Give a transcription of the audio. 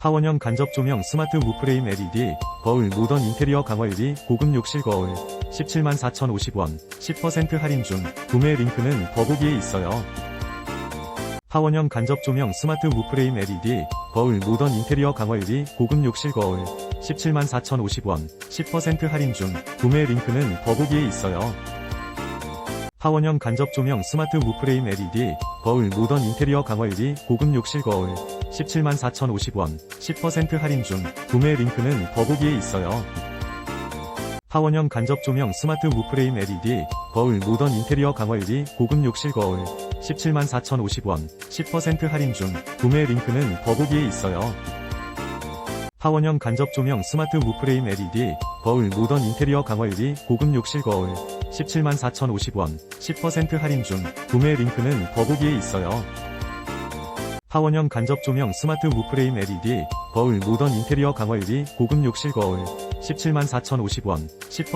파원형 간접 조명 스마트 무프레임 LED, 거울 모던 인테리어 강화 1위 고급 욕실 거울, 17만 4,050원, 10% 할인 중, 구매 링크는 더보기에 있어요. 파원형 간접 조명 스마트 무프레임 LED, 거울 모던 인테리어 강화 1위 고급 욕실 거울, 17만 4,050원, 10% 할인 중, 구매 링크는 더보기에 있어요. 파원형 간접 조명 스마트 무프레임 LED, 거울 모던 인테리어 강화 1위 고급 욕실 거울, 17만 4,050원, 10% 할인 중, 구매 링크는 더보기에 있어요. 파원형 간접 조명 스마트 무프레임 LED, 거울 모던 인테리어 강화 1위 고급 욕실 거울, 17만 4,050원, 10% 할인 중, 구매 링크는 더보기에 있어요. 파원형 간접 조명 스마트 무프레임 LED, 거울 모던 인테리어 강화 1위 고급 욕실 거울, 17만 4,050원, 10% 할인 중, 구매 링크는 더보기에 있어요. 파원형 간접 조명 스마트 무프레임 LED, 거울 모던 인테리어 강화 1위 고급 욕실 거울, 17만 4,050원, 10%